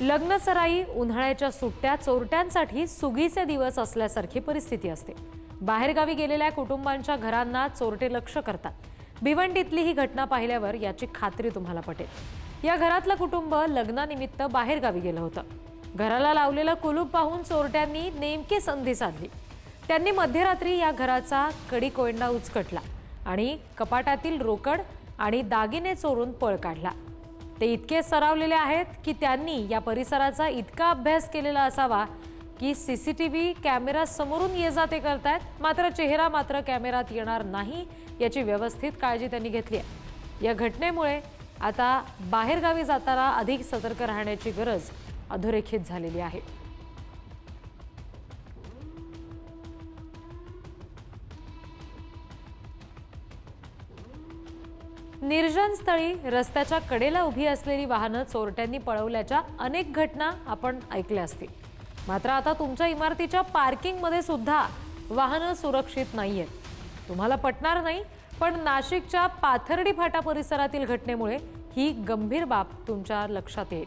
लग्नसराई उन्हाळ्याच्या सुट्ट्या चोरट्यांसाठी सुगीचे दिवस असल्यासारखी परिस्थिती असते. बाहेरगावी गेलेल्या कुटुंबांच्या घरांना चोरटे लक्ष करतात. भिवंडीतली ही घटना पाहिल्यावर याची खात्री तुम्हाला पटेल. या घरातलं कुटुंब लग्नानिमित्त बाहेरगावी गेलं होतं. घराला लावलेलं कुलूप पाहून चोरट्यांनी नेमकी संधी साधली. त्यांनी मध्यरात्री या घराचा कडी कोयंडा उचकटला आणि कपाटातील रोकड आणि दागिने चोरून पळ काढला. ते इतके सरावलेले आहेत की त्यांनी या परिसराचा इतका अभ्यास केलेला असावा की C C T V camera समोरून ये जा ते करतायत. मात्र चेहरा मात्र कॅमेरात येणार नाही याची व्यवस्थित काळजी त्यांनी घेतली आहे. या घटनेमुळे आता बाहेरगावी जाताना अधिक सतर्क राहण्याची गरज अधोरेखित झालेली आहे. निर्जन स्थळी रस्त्याच्या कडेला उभी असलेली वाहनं चोरट्यांनी पळवल्याच्या अनेक घटना आपण ऐकल्या असतील. मात्र आता तुमच्या इमारतीच्या पार्किंगमध्ये सुद्धा वाहनं सुरक्षित नाही आहेत तुम्हाला पटणार नाही पण नाशिकच्या पाथर्डी फाटा परिसरातील घटनेमुळे ही गंभीर बाब तुमच्या लक्षात येईल.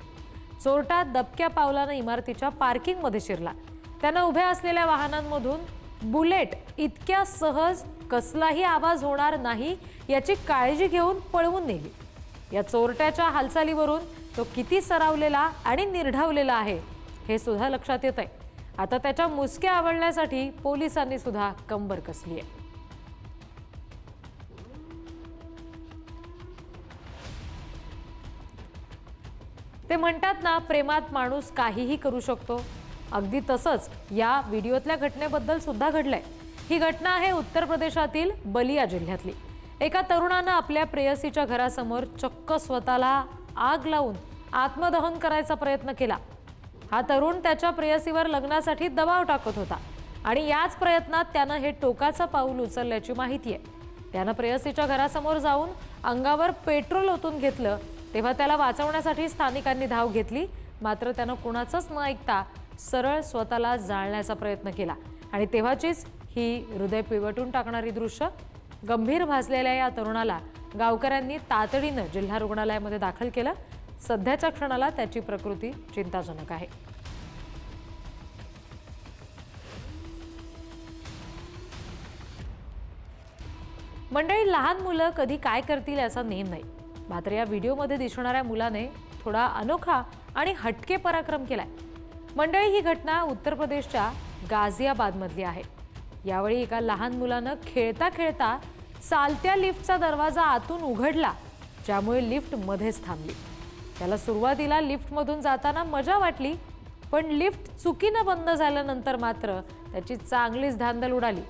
चोरटा दबक्या पावलानं इमारतीच्या पार्किंगमध्ये शिरला. त्यांना उभ्या असलेल्या वाहनांमधून बुलेट इतक्या सहज कसलाही आवाज होणार नाही याची काळजी घेऊन पळवून नेली. या चोरट्याच्या हालचालीवरून तो किती सरावलेला आणि निर्ढावलेला आहे हे सुद्धा लक्षात येत आहे आता त्याच्या मुसक्या आवडण्यासाठी पोलिसांनी सुद्धा कंबर कसली आहे. ते म्हणतात ना प्रेमात माणूस काहीही करू शकतो. अगदी तसंच या व्हिडिओतल्या घटनेबद्दल सुद्धा घडलंय. ही घटना आहे उत्तर प्रदेशातील बलिया जिल्ह्यातली. एका तरुणानं आपल्या प्रेयसीच्या घरासमोर चक्क स्वतःला आग लावून आत्मदहन करायचा प्रयत्न केला. हा तरुण त्याच्या प्रेयसीवर लग्नासाठी दबाव टाकत होता आणि याच प्रयत्नात त्यानं हे टोकाचं पाऊल उचलल्याची माहिती आहे. त्यानं प्रेयसीच्या घरासमोर जाऊन अंगावर पेट्रोल ओतून घेतलं तेव्हा त्याला वाचवण्यासाठी स्थानिकांनी धाव घेतली मात्र त्यानं कुणाचंच न ऐकता सरळ स्वतःला जाळण्याचा प्रयत्न केला आणि तेव्हाचीच ही हृदय पिवटून टाकणारी दृश्य गंभीर भाजलेल्या या तरुणाला गावकऱ्यांनी तातडीनं जिल्हा रुग्णालयामध्ये दाखल केलं. सध्याच्या क्षणाला त्याची प्रकृती चिंताजनक आहे. मंडळी लहान मुलं कधी काय करतील याचा नेम नाही. मात्र या व्हिडिओमध्ये दिसणाऱ्या मुलाने थोडा अनोखा आणि हटके पराक्रम केलाय. मंडळी ही घटना उत्तर प्रदेशच्या गाझियाबादमधली आहे. यावेळी एका लहान मुलानं खेळता खेळता चालत्या लिफ्टचा दरवाजा आतून उघडला ज्यामुळे लिफ्ट मध्येच थांबली. त्याला सुरुवातीला लिफ्टमधून जाताना मजा वाटली पण लिफ्ट चुकीनं बंद झाल्यानंतर मात्र त्याची चांगलीच धांदल उडाली.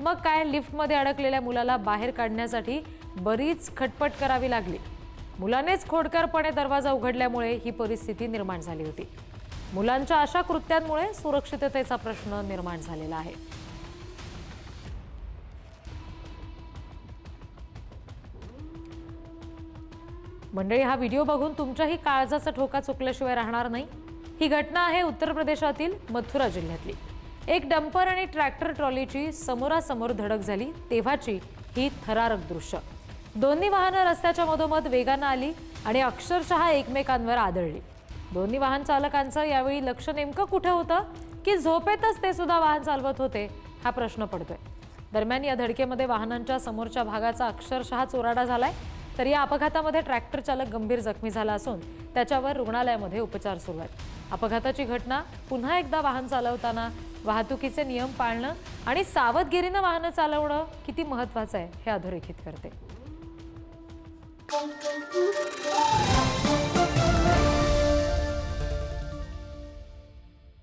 मग काय लिफ्टमध्ये अडकलेल्या मुलाला बाहेर काढण्यासाठी बरीच खटपट करावी लागली. मुलानेच खोडकरपणे दरवाजा उघडल्यामुळे ही परिस्थिती निर्माण झाली होती. मुलांच्या अशा कृत्यांमुळे सुरक्षिततेचा प्रश्न निर्माण झालेला आहे. मंडळी हा व्हिडिओ बघून तुमच्याही काळजाचा ठोका चुकल्याशिवाय राहणार नाही. ही घटना आहे उत्तर प्रदेशातील मथुरा जिल्ह्यातली. एक डंपर आणि ट्रॅक्टर ट्रॉलीची समोरासमोर धडक झाली तेव्हाची ही थरारक दृश्य. दोन्ही वाहनं रस्त्याच्या मधोमध वेगानं आली आणि अक्षरशः एकमेकांवर आदळली. दोन्ही वाहन चालकांचं यावेळी लक्ष नेमकं कुठं होतं की झोपेतच ते सुद्धा वाहन चालवत होते हा प्रश्न पडतोय. दरम्यान या धडकेमध्ये वाहनांच्या समोरच्या भागाचा अक्षरशः चोराडा झालाय. तर या अपघातामध्ये ट्रॅक्टर चालक गंभीर जखमी झाला असून त्याच्यावर रुग्णालयामध्ये उपचार सुरू आहेत. अपघाताची घटना पुन्हा एकदा वाहन चालवताना वाहतुकीचे नियम पाळणं आणि सावधगिरीनं वाहनं चालवणं किती महत्वाचं आहे हे अधोरेखित करते.